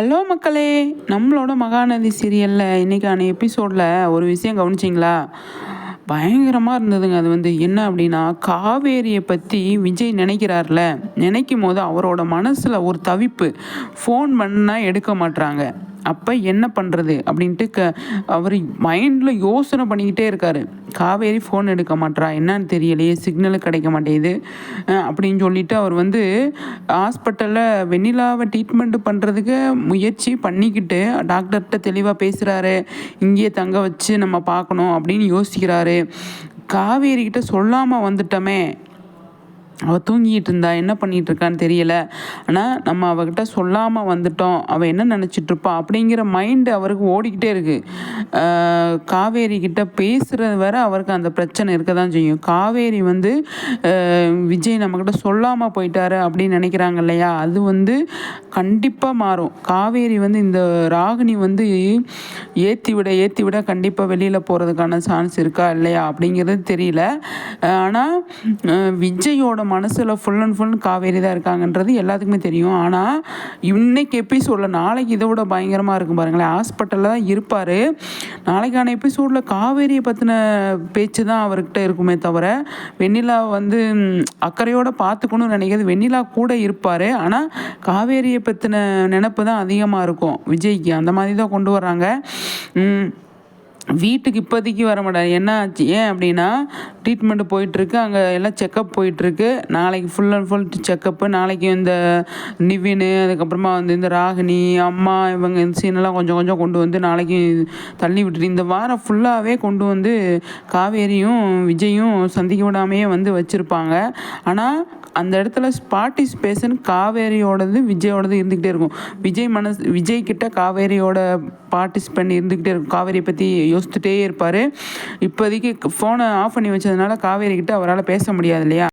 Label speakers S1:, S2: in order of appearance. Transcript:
S1: Hello மக்களே நம்மளோட மகாநதி சீரியலில் இன்றைக்கான எபிசோடில் ஒரு விஷயம் கவனிச்சிங்களா? பயங்கரமாக இருந்ததுங்க. அது வந்து என்ன அப்படின்னா காவேரியை பற்றி விஜய் நினைக்கிறார்ல. நினைக்கும் போது அவரோட மனசில் ஒரு தவிப்பு. ஃபோன் பண்ணால் எடுக்க மாட்டுறாங்க அப்போ என்ன பண்ணுறது அப்படின்ட்டு க அவர் மைண்டில் யோசனை பண்ணிக்கிட்டே இருக்கார். காவேரி ஃபோன் எடுக்க மாட்றா என்னன்னு தெரியலையே சிக்னலு கிடைக்க மாட்டேங்குது அப்படின்னு சொல்லிட்டு அவர் வந்து ஹாஸ்பிட்டலில் வெண்ணிலாவை ட்ரீட்மெண்ட் பண்ணுறதுக்கு முயற்சி பண்ணிக்கிட்டு டாக்டர்கிட்ட தெளிவாக பேசுகிறாரு இங்கேயே தங்க வச்சு நம்ம பார்க்கணும் அப்படின்னு யோசிக்கிறாரு. காவேரிக்கிட்ட சொல்லாமல் வந்துட்டோமே அவள் தூங்கிட்டு இருந்தா என்ன பண்ணிகிட்டு இருக்கான்னு தெரியல. ஆனால் நம்ம அவகிட்ட சொல்லாமல் வந்துட்டோம். அவள் என்ன நினச்சிட்ருப்பா அப்படிங்கிற மைண்டு அவருக்கு ஓடிக்கிட்டே இருக்குது காவேரி கிட்ட பேசுகிறது வர அவருக்கு அந்த பிரச்சனை இருக்க தான் செய்யும். காவேரி வந்து விஜய் நம்மக்கிட்ட சொல்லாமல் போயிட்டாரு அப்படின்னு நினைக்கிறாங்க இல்லையா? அது வந்து கண்டிப்பாக மாறும். காவேரி வந்து இந்த ராகினி வந்து ஏற்றி விட ஏற்றி விட கண்டிப்பாக வெளியில் போகிறதுக்கான சான்ஸ் இருக்கா இல்லையா அப்படிங்கிறது தெரியல. ஆனால் விஜயோட மனசில் ஃபுல் அண்ட் ஃபுல் காவேரி தான் இருக்காங்கன்றது எல்லாத்துக்குமே தெரியும். ஆனால் இன்னைக்கு எபிசோடில் நாளைக்கு இதை விட பயங்கரமாக இருக்கும் பாருங்களேன். ஹாஸ்பிட்டலில் தான் இருப்பார். நாளைக்கான எபிசோடில் காவேரியை பற்றின பேச்சு தான் அவர்கிட்ட இருக்குமே தவிர வெண்ணிலா வந்து அக்கறையோடு பார்த்துக்கணும்னு நினைக்கிறது வெண்ணிலா கூட இருப்பார். ஆனால் காவேரியை பற்றின நினப்பு தான் அதிகமாக இருக்கும். விஜய்க்கு அந்த மாதிரி தான் கொண்டு வர்றாங்க. வீட்டுக்கு இப்போதைக்கு வர மாட்டார் என்ன ஆச்சு ஏன் அப்படின்னா ட்ரீட்மெண்ட்டு போயிட்டுருக்கு. அங்கே எல்லாம் செக்கப் போயிட்டுருக்கு. நாளைக்கு ஃபுல் அண்ட் ஃபுல் செக்கப்பு நாளைக்கு இந்த நிவின் அதுக்கப்புறமா வந்து இந்த ராகினி அம்மா இவங்க இந்த சீனெல்லாம் கொஞ்சம் கொஞ்சம் கொண்டு வந்து நாளைக்கு தள்ளி விட்டுட்டு இந்த வாரம் ஃபுல்லாகவே கொண்டு வந்து காவேரியும் விஜயும் சந்திக்க விடாமையே வந்து வச்சுருப்பாங்க. ஆனால் அந்த இடத்துல பார்ட்டிசிபேஷன் காவேரியோடது விஜயோடது இருந்துக்கிட்டே இருக்கும். விஜய் மனசு விஜய் கிட்ட காவேரியோட பார்ட்டிசிபேண்ட் இருந்துக்கிட்டே இருக்கும். காவேரியை பற்றி யோசிச்சுட்டே இருப்பார். இப்போதைக்கு ஃபோனை ஆஃப் பண்ணி வச்சதுனால காவேரி கிட்ட அவரால் பேச முடியாது இல்லையா?